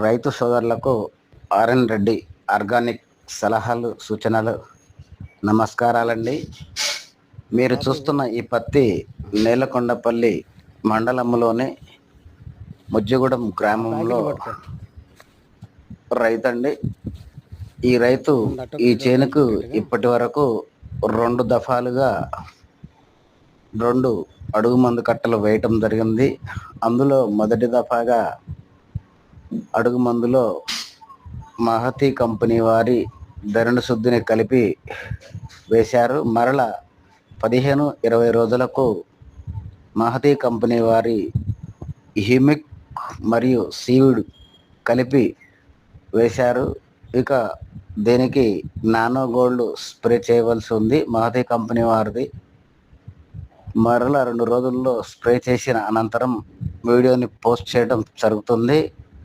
రైతు సోదరులకు RN Reddy organic సలహాలు సూచనలు నమస్కారాలండి. మీరు చూస్తున్న ఈ పత్తి నేలకొండపల్లి మండలంలోని ముజ్జిగూడెం గ్రామంలో రైతండి. ఈ రైతు ఈ చేనుకు ఇప్పటి వరకు రెండు దఫాలుగా రెండు అడుగు మందు కట్టలు వేయటం జరిగింది. అందులో మొదటి దఫాగా అడుగు మందులో మహతి కంపెనీ వారి ధరణి శుద్ధిని కలిపి వేశారు. మరల పదిహేను ఇరవై రోజులకు మహతి కంపెనీ వారి హిమిక్ మరియు సీవుడ్ కలిపి వేశారు. ఇక దీనికి నానో గోల్డ్ స్ప్రే చేయవలసి ఉంది మహతి కంపెనీ వారిది. మరలా రెండు రోజుల్లో స్ప్రే చేసిన అనంతరం వీడియోని పోస్ట్ చేయడం జరుగుతుంది.